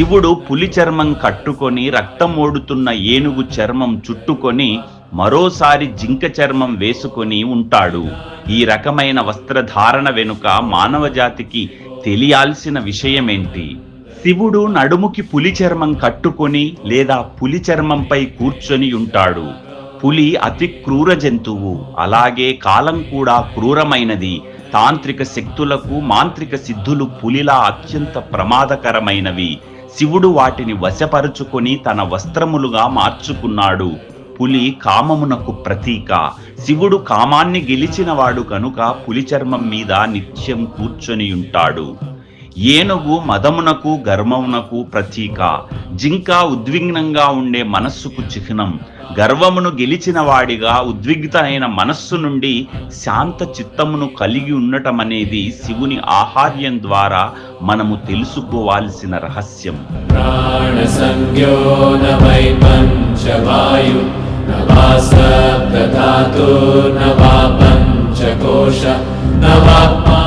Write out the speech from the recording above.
శివుడు పులి చర్మం కట్టుకొని రక్తం ఓడుతున్న ఏనుగు చర్మం చుట్టుకొని మరోసారి జింక చర్మం వేసుకొని ఉంటాడు. ఈ రకమైన వస్త్రధారణ వెనుక మానవ జాతికి తెలియాల్సిన విషయమేంటి? శివుడు నడుముకి పులి చర్మం కట్టుకొని లేదా పులి చర్మంపై కూర్చొని ఉంటాడు. పులి అతి క్రూర జంతువు. అలాగే కాలం కూడా క్రూరమైనది. తాంత్రిక శక్తులకు మాంత్రిక సిద్ధులు పులిలా అత్యంత ప్రమాదకరమైనవి. శివుడు వాటిని వశపరుచుకొని తన వస్త్రములుగా మార్చుకున్నాడు. పులి కామమునకు ప్రతీక. శివుడు కామాన్ని గెలిచినవాడు కనుక పులి చర్మం మీద నిత్యం కూర్చొని ఉంటాడు ఏనుగు మదమునకు గర్వమునకు ప్రతీక. జింక ఉద్విగ్నంగా ఉండే మనస్సుకు చిహ్నం. గర్వమును గెలిచిన వాడిగా ఉద్విగ్త అయిన మనస్సు నుండి శాంత చిత్తమును కలిగి ఉండటం అనేది శివుని ఆహార్యం ద్వారా మనము తెలుసుకోవాల్సిన రహస్యం. నవా